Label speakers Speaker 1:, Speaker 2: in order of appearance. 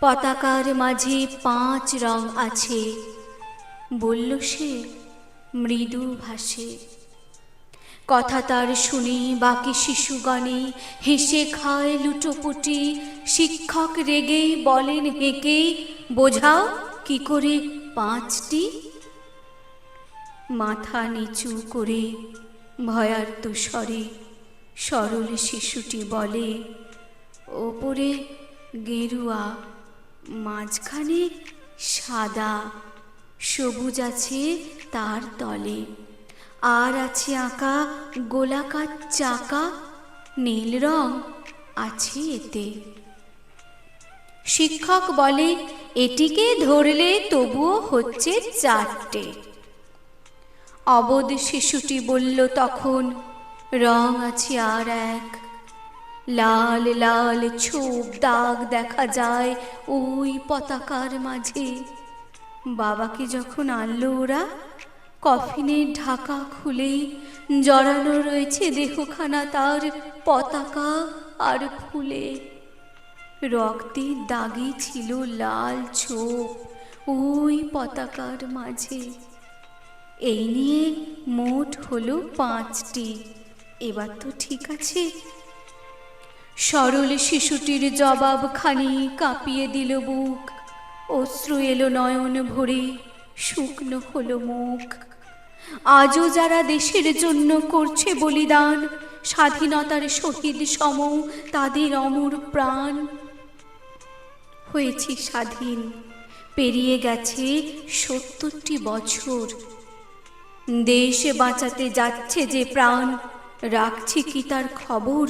Speaker 1: পতাকার মাঝে পাঁচ রং আছে। বলল সে, মৃদু ভাসে কথা তার শুনে বাকি শিশুগণে হেসে খায় লুটোপুটি। শিক্ষক রেগে বলেন হেঁকে বোঝাও কি করে পাঁচটি? মাথা নিচু করে ভয়ার্ত স্বরে সরল শিশুটি বলে, ওপরে গেরুয়া মাঝখানে সাদা, সবুজ আছে তার তলে। আর আছে আঁকা গোলাকার চাকা, নীল রং আছে এতে। শিক্ষক বলে, এটিকে ধরলে তবুও হচ্ছে চারটে। অবধ শিশুটি বলল তখন, রং আছে আর এক। লাল লাল ছোপ দাগ দেখা যায় ওই পতাকার মাঝে। বাবাকে যখন আনলো ওরা কফিনের ঢাকা খুলেই জড়ানো রয়েছে দেহখানা তার পতাকা আর ফুলে। রক্তের দাগে ছিল লাল ছোপ ওই পতাকার মাঝে। এই নিয়ে মোট হলো পাঁচটি। এবার তো ঠিক আছে সরল শিশুটির জবাবখানি কাঁপিয়ে দিল বুক। অশ্রু এলো নয়ন ভরে, শুকনো হলো মুখ। আজও যারা দেশের জন্য করছে বলিদান, স্বাধীনতার শহীদ সম তাদের অমর প্রাণ। হয়েছি স্বাধীন, পেরিয়ে গেছে সত্তরটি বছর। দেশে বাঁচাতে যাচ্ছে যে প্রাণ, রাখছি কি তার খবর?